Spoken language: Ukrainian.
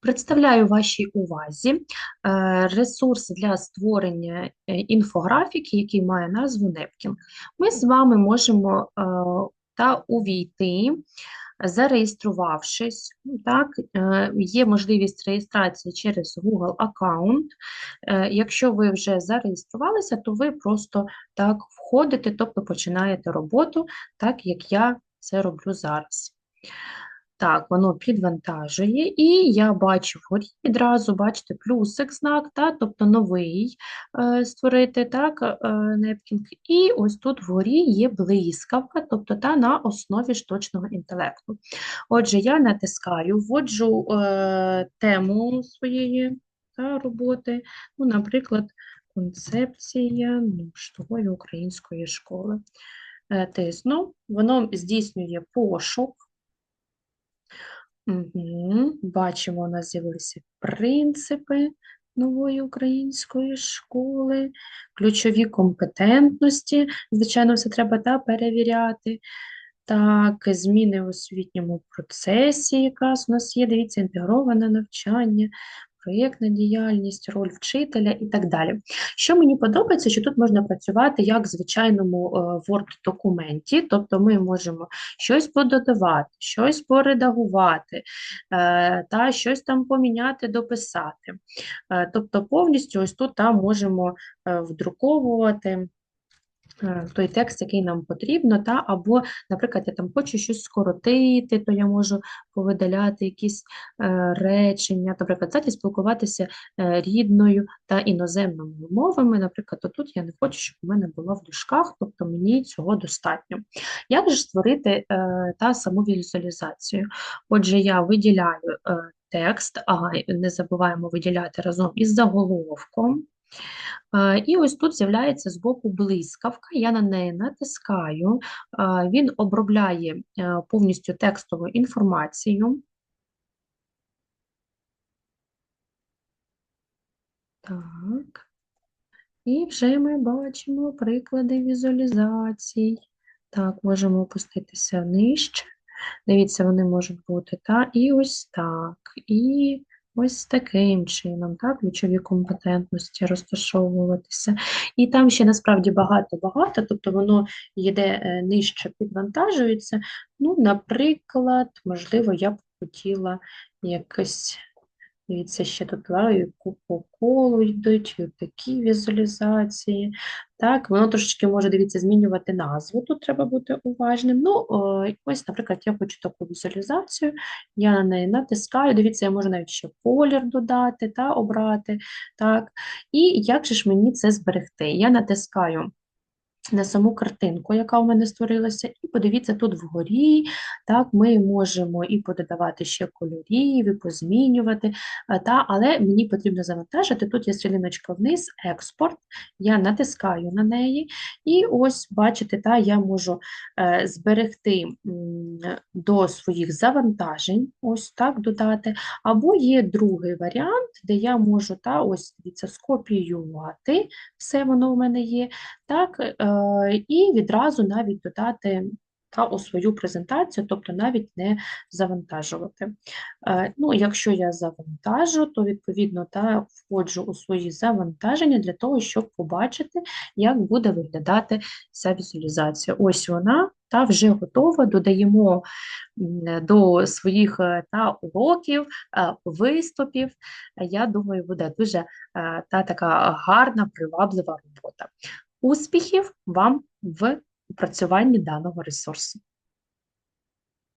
Представляю вашій увазі е, ресурс для створення е, інфографіки, який має назву Непкін. Ми з вами можемо е, та увійти, зареєструвавшись. Так, Є можливість реєстрації через Google аккаунт. Якщо ви вже зареєструвалися, то ви просто так входите, тобто починаєте роботу, так як я це роблю зараз. Так, воно підвантажує, і я бачу вгорі відразу, бачите, плюсик знак, та, тобто новий е, створити так, е, непкінг. І ось тут вгорі є блискавка, тобто та на основі штучного інтелекту. Отже, я натискаю, вводжу е, тему своєї та, роботи, ну, наприклад, концепція штової української школи. Е, тисну, воно здійснює пошук. Угу. Бачимо, у нас з'явилися принципи нової української школи, ключові компетентності. Звичайно, все треба та, перевіряти. Так, зміни в освітньому процесі, якраз у нас є, дивіться, інтегроване навчання, проєктна діяльність, роль вчителя і так далі. Що мені подобається, що тут можна працювати як в звичайному е, Word-документі, тобто ми можемо щось пододавати, щось поредагувати, е, та щось там поміняти, дописати. Е, тобто повністю ось тут там можемо вдруковувати. Е, той текст, який нам потрібно, та, або, наприклад, я там хочу щось скоротити, то я можу повидаляти якісь е, речення, наприклад, кстати, спілкуватися е, рідною та іноземними мовами. Наприклад, тут я не хочу, щоб у мене було в дужках, тобто мені цього достатньо. Як же створити е, та саму візуалізацію? Отже, я виділяю е, текст, ага, не забуваємо виділяти разом із заголовком. І ось тут з'являється з боку блискавка, я на неї натискаю, він обробляє е, повністю текстову інформацію. Так. І вже ми бачимо приклади візуалізацій. Так, можемо опуститися нижче. Дивіться, вони можуть бути, так, і ось так. І Ось таким чином, так, ключові компетентності розташовуватися. І там ще насправді багато-багато, тобто воно йде е, нижче, підвантажується. Ну, Наприклад, можливо, я б хотіла якось Дивіться, ще тут по колу йдуть, і такі візуалізації. Так, Воно трошечки може, дивіться, змінювати назву, тут треба бути уважним. Ну, ось, наприклад, я хочу таку візуалізацію, я на неї натискаю, дивіться, я можу навіть ще колір додати та обрати. так. І як же ж мені це зберегти? Я натискаю на саму картинку, яка у мене створилася, і подивіться, тут вгорі, так, ми можемо і пододавати ще кольорів, і позмінювати, та, але мені потрібно завантажити, тут є стрілиночка вниз, експорт, я натискаю на неї, і ось, бачите, та, я можу е, зберегти до своїх завантажень, ось так додати, або є другий варіант, де я можу та, ось, дивіться, скопіювати, все воно у мене є, так, е, і відразу навіть додати та у свою презентацію, тобто навіть не завантажувати. Е, ну, Якщо я завантажу, то відповідно та входжу у свої завантаження для того, щоб побачити, як буде виглядати ця візуалізація. Ось вона та вже готова, додаємо до своїх е, та уроків, виступів. Я думаю, буде дуже та така гарна, приваблива робота. Успіхів вам в опрацюванні даного ресурсу.